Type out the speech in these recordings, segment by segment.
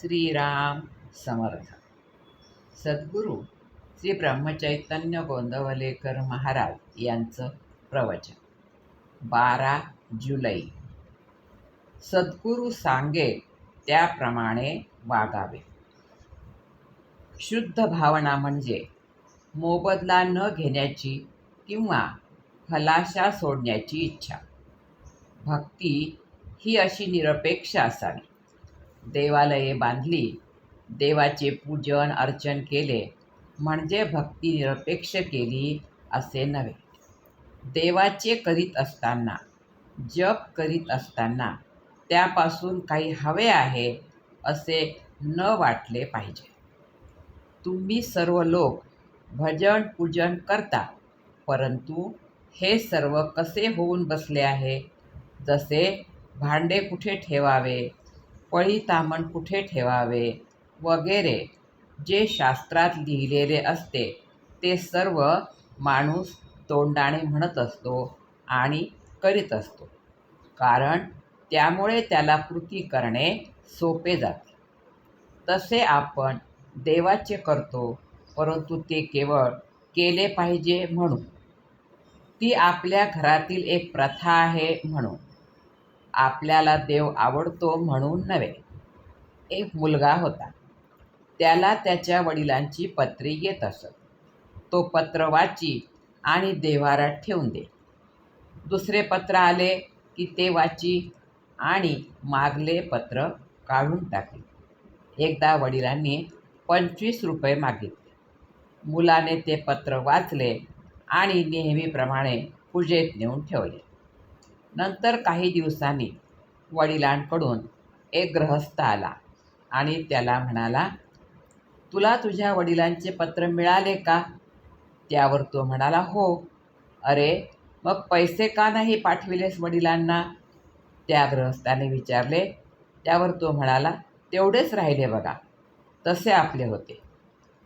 श्रीराम। समर्थ। सद्गुरू श्री ब्रह्मचैतन्य गोंदवलेकर महाराज यांचं प्रवचन. बारा जुलै. सद्गुरू सांगे त्याप्रमाणे वागावे. शुद्ध भावना म्हणजे मोबदला न घेण्याची किंवा हलाशा सोडण्याची इच्छा. भक्ती ही अशी निरपेक्ष असावी. देवालये बांधली. देवाचे पूजन अर्चन केले. म्हणजे भक्ती निरपेक्ष केली असे नव्हे. देवाचे करीत असताना जप करीत असताना त्यापासून काही हवे आहे असे न वाटले पाहिजे. तुम्ही सर्व लोक भजन पूजन करता परंतु हे सर्व कसे होऊन बसले आहे? जसे भांडे कुठे ठेवावे? पळी तामण कुठे ठेवावे? वगैरे जे शास्त्रात लिहिलेले असते ते सर्व माणूस तोंडाने म्हणत असतो आणि करीत असतो. कारण त्यामुळे त्याला कृती करणे सोपे जाते. तसे आपण देवाचे करतो परंतु ते केवळ केले पाहिजे म्हणून. ती आपल्या घरातील एक प्रथा आहे म्हणून. आपल्याला देव आवडतो म्हणून नव्हे. एक मुलगा होता. त्याला त्याच्या वडिलांची पत्री येत असत. तो पत्र वाची आणि देवारात ठेवून दे. दुसरे पत्र आले की ते वाची आणि मागले पत्र काढून टाकले एकदा वडिलांनी पंचवीस रुपये मागितले. मुलाने ते पत्र वाचले आणि नेहमीप्रमाणे पूजेत नेऊन ठेवले. नंतर काही दिवसांनी वडिलांकडून एक गृहस्थ आला आणि त्याला म्हणाला तुला तुझ्या वडिलांचे पत्र मिळाले का? त्यावर तो म्हणाला हो. अरे मग पैसे का नाही पाठविलेस वडिलांना? त्या गृहस्थाने विचारले. त्यावर तो म्हणाला तेवढेच राहिले बघा तसे आपले होते.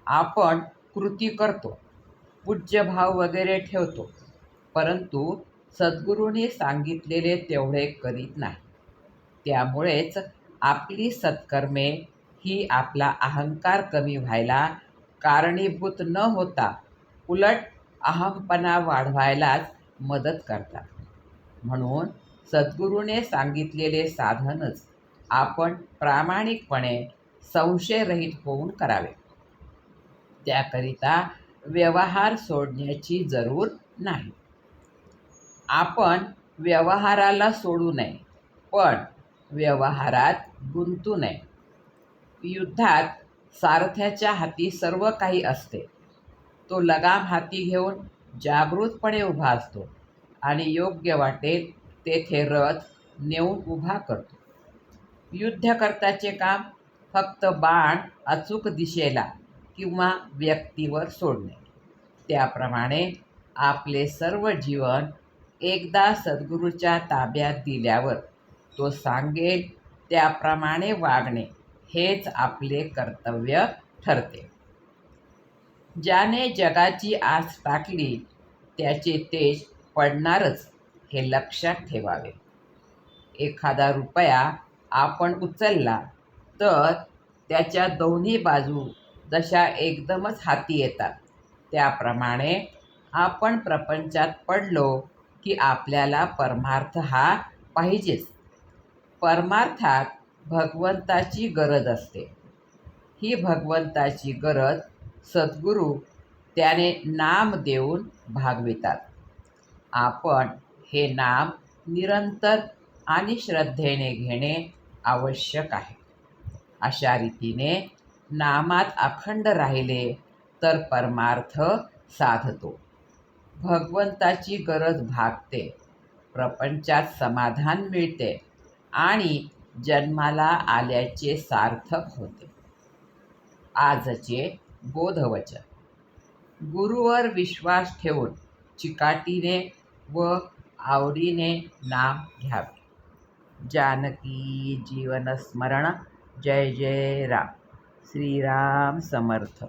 आपण कृती करतो पूज्यभाव वगैरे ठेवतो परंतु सद्गुरूंनी सांगितलेले तेवढे करीत नाही. त्यामुळेच आपली सत्कर्मे ही आपला अहंकार कमी व्हायला कारणीभूत न होता उलट अहमपणा वाढवायलाच मदत करतात. म्हणून सद्गुरूने सांगितलेले साधनच आपण प्रामाणिकपणे संशयरहित होऊन करावे. त्याकरिता व्यवहार सोडण्याची जरूर नाही. आपण व्यवहाराला सोडू नये पण व्यवहारात गुंतू नये. युद्धात सारथ्याच्या हाती सर्व काही असते. तो लगाम हाती घेऊन जागृतपणे उभा असतो आणि योग्य वाटेल तेथे रथ नेऊन उभा करतो. युद्धकर्त्याचे काम फक्त बाण अचूक दिशेला किंवा व्यक्तीवर सोडणे. त्याप्रमाणे आपले सर्व जीवन एकदा सद्गुरूच्या ताब्यात दिल्यावर तो सांगेल त्याप्रमाणे वागणे हेच आपले कर्तव्य ठरते. ज्याने जगाची आस टाकली त्याचे तेज पडणारच हे लक्षात ठेवावे. एखादा रुपया आपण उचलला तर त्याच्या दोन्ही बाजू जशा एकदमच हाती येतात त्याप्रमाणे आपण प्रपंचात पडलो की आपल्याला परमार्थ हा पाहिजेच. परमार्थात भगवंताची गरज असते. ही भगवंताची गरज सद्गुरू त्याने नाम देऊन भागवितात. आपण हे नाम निरंतर आणि श्रद्धेने घेणे आवश्यक आहे. अशा रीतीने नामात अखंड राहिले तर परमार्थ साधतो. भगवंताची गरज भागते. प्रपंचात समाधान मिळते आणि जन्माला आल्याचे सार्थक होते. आजचे बोधवचन. गुरुवर विश्वास ठेवून चिकाटीने व आवडीने नाम घ्यावे. जानकी जीवनस्मरण जय जय राम. श्रीराम समर्थ.